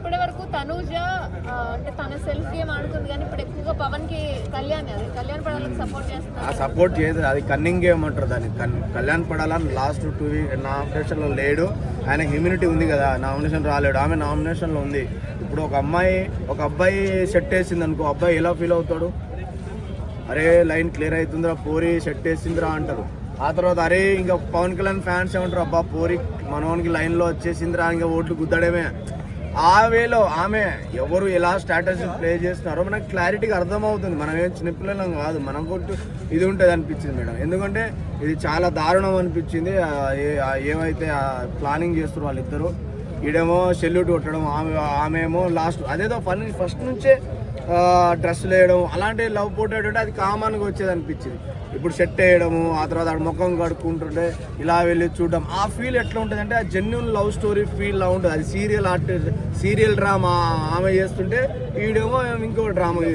ఇప్పటి వరకు తనూజ అంటే తన సెల్ఫ్ గేమ్ ఆడుతుంది కానీ ఇప్పుడు ఎక్కువగా పవన్కి కళ్యాణ్ అది కళ్యాణ్ పడాలని సపోర్ట్ చేస్తున్నారు. సపోర్ట్ చేయదు అది కన్నింగ్ గేమ్ అంటారు దాన్ని. కళ్యాణ్ పడాలని లాస్ట్ టూ నామినేషన్ నామినేషన్లో లేడు. ఆయన ఇమ్యూనిటీ ఉంది కదా నామినేషన్ రాలేడు. ఆమె నామినేషన్లో ఉంది. ఇప్పుడు ఒక అమ్మాయి ఒక అబ్బాయి సెట్ వేసింది అనుకో అబ్బాయి ఎలా ఫీల్ అవుతాడు? అరే లైన్ క్లియర్ అవుతుందిరా పోరి సెట్ వేసిందిరా అంటారు. ఆ తర్వాత అరే ఇంకా పవన్ కళ్యాణ్ ఫ్యాన్స్ ఏమంటారు అబ్బా పోరి మనోనికి లైన్లో వచ్చేసిందిరా ఇంకా ఓట్లు గుద్దడమే. ఆ వేలో ఆమె ఎవరు ఎలా స్ట్రాటజీ ప్లే చేస్తున్నారో మనకు క్లారిటీగా అర్థమవుతుంది. మనం ఏం చిన్నపిల్లలం కాదు మనం కొట్టు ఇది ఉంటుంది అనిపించింది మేడం. ఎందుకంటే ఇది చాలా దారుణం అనిపించింది. ఏమైతే ప్లానింగ్ చేస్తారు వాళ్ళిద్దరూ ఈడేమో సెల్యూట్ కొట్టడం ఆమె ఆమె ఏమో లాస్ట్ అదేదో ఫన్ ఫస్ట్ నుంచే డ్రెస్సులు వేయడం అలాంటి లవ్ పోర్ట్రేట్ అంటే అది కామన్గా వచ్చేది అనిపించింది. ఇప్పుడు సెట్ వేయడము ఆ తర్వాత ఆడ ముఖం కడుక్కుంటుంటే ఇలా వెళ్ళి చూడడం. ఆ ఫీల్ ఎట్లా ఉంటుంది అంటే ఆ జెన్యున్ లవ్ స్టోరీ ఫీల్లా ఉంటుంది. అది సీరియల్ ఆర్టిస్ట్ సీరియల్ డ్రామా ఆమె చేస్తుంటే వీడేమో ఇంకో డ్రామా